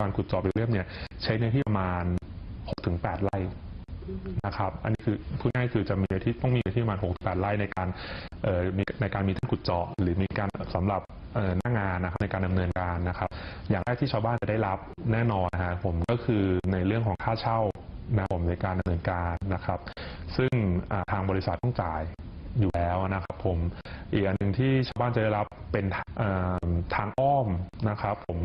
การขุดเจาะเบลเลียมเนี่ยใช้เนื้อที่ประมาณ 6-8 ไร่นะครับ อันนี้คือพูดง่ายคือจะมีเนื้อที่ต้องมีเนื้อที่ประมาณ 6-8 ไร่ในการเอ่อในการมีท่านขุดเจาะหรือมีการสำหรับเอ่อหน้างานนะครับในการดำเนินการนะครับ อย่างแรกที่ชาวบ้านจะได้รับแน่นอนนะฮะผมก็คือในเรื่องของค่าเช่านะผมในการดำเนินการนะครับ ซึ่งทางบริษัทต้องจ่ายอยู่แล้วนะครับผมอีกอันหนึ่งที่ชาวบ้านจะได้รับเป็นเอ่อทางอ้อมนะครับ ผม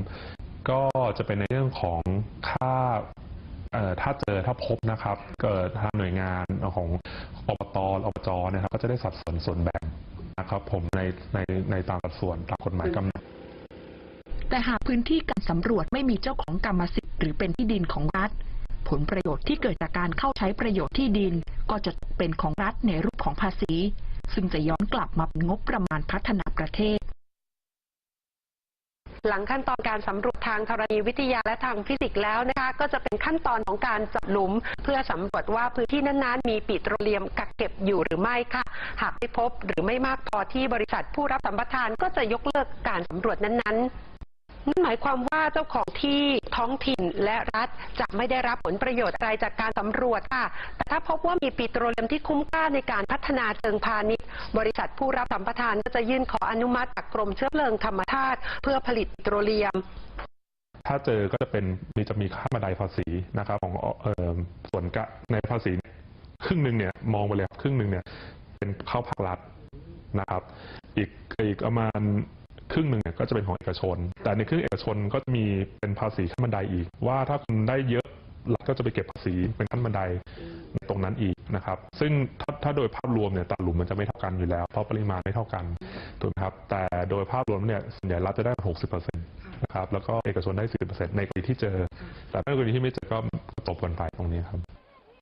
ก็จะเป็นในเรื่องของค่าถ้าเจอถ้าพบนะครับ เกิดทางหน่วยงานของอบตอบจนะครับ ก็จะได้สัดส่วนส่วนแบ่งนะครับ ผมในในในตามสัดส่วนตามกฎหมายกำหนดแต่หากพื้นที่การสำรวจไม่มีเจ้าของกรรมสิทธิ์หรือเป็นที่ดินของรัฐ ผลประโยชน์ที่เกิดจากการเข้าใช้ประโยชน์ที่ดิน ก็จะเป็นของรัฐในรูปของภาษี ซึ่งจะย้อนกลับมาเป็นงบประมาณพัฒนาประเทศ หลังขั้นตอนการสำรวจทางธรณีวิทยาและทางฟิสิกส์แล้วนะคะก็จะเป็นขั้นตอนของการจับหลุม เพื่อสำรวจว่าพื้นที่นั้นๆ มีปิโตรเลียมกักเก็บอยู่หรือไม่ค่ะ หากไม่พบหรือไม่มากพอที่บริษัทผู้รับสัมปทานก็จะยกเลิกการสำรวจนั้นๆ นั่นหมายความว่าเจ้าของที่ท้องถิ่นและรัฐจะไม่ได้รับผลประโยชน์อะไรจากการสำรวจค่ะ แต่ถ้าพบว่ามีปิโตรเลียมที่คุ้มค่าในการพัฒนาเชิงพาณิชย์ บริษัทผู้รับสัมปทานก็จะยื่นขออนุมัติจากกรมเชื้อเพลิงธรรมชาติเพื่อผลิตปิโตรเลียมถ้าเจอก็จะเป็นมีจะมีค่าบันไดภาษีนะครับของออส่วนกะในภาษีครึ่งหนึ่งเนี่ยมองไปเลยครับครึ่งหนึ่งเนี่ยเป็นเข้าภาครัฐนะครับ อีกอีกประมาณ ครึ่งหนึ่งเนี่ยก็จะเป็นของเอกชน แต่ในครึ่งเอกชนก็จะมีเป็นภาษีขั้นบันไดอีก ว่าถ้าคุณได้เยอะรัฐก็จะไปเก็บภาษีเป็นขั้นบันไดในตรงนั้นอีกนะครับ ซึ่งถ้าถ้าโดยภาพรวมเนี่ยต่ละหลุมมันจะไม่เท่ากันอยู่แล้ว เพราะปริมาณไม่เท่ากันถูกไหมครับ แต่โดยภาพรวมเนี่ยส่วนใหญ่รัฐจะได้ 60%นะครับแล้วก็เอกชนได้ 40%ในกรณีที่เจอ แต่ถ้ากรณีที่ไม่เจอก็จบกันไปตรงนี้ครับ